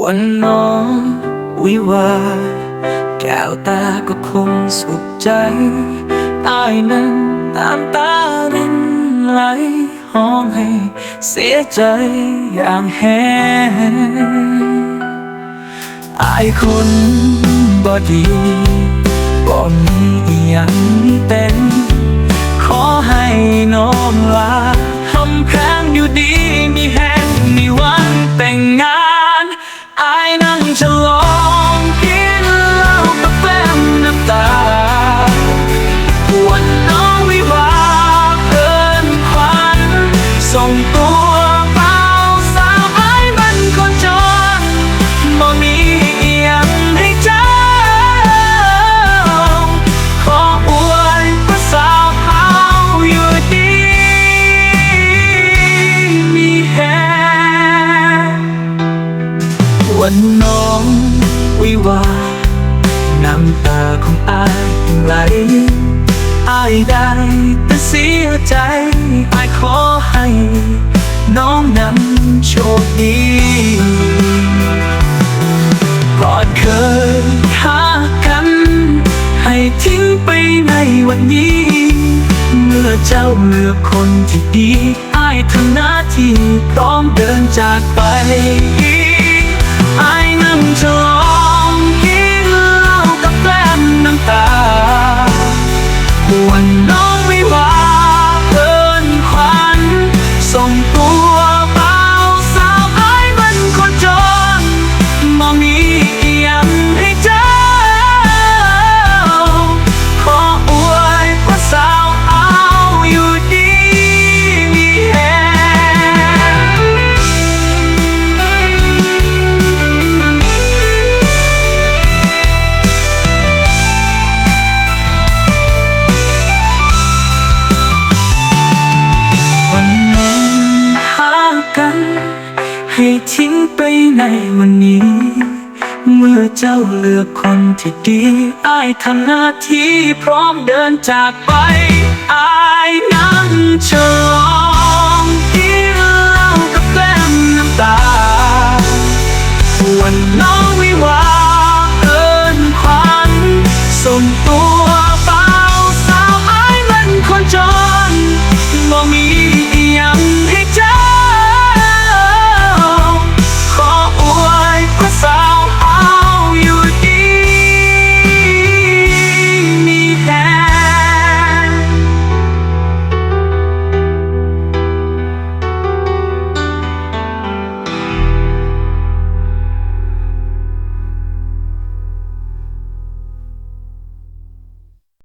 วันน้องวิวาแก้วตาก็คงสุขใจใต้นั้นน้ำตารินไหลห้องให้เสียใจอย่างแห้งอายคนบ่ดีบ่มีอีหยังเป็น ส่งตัวเปล่าสาวไอ้มันคนจนบ่มีเอียงให้เจ้า ขออวยพระสาวเฮาอยู่ดีมีแฮวันน้องวิวาน้ำตาของอายไหลอายได้แต่เสียใจ โชคดีก่อนเคยหากัน ให้ทิ้งไปในวันนี้ เมื่อเจ้าเลือกคนที่ดีอายทำหน้าที่พร้อมเดินจากไปอายนั่งฉลอ ทิ้งไปในวันนี้ เมื่อเจ้าเลือกคนที่ดีอายทำหน้าที่พร้อมเดินจากไปอายนั่งฉลอง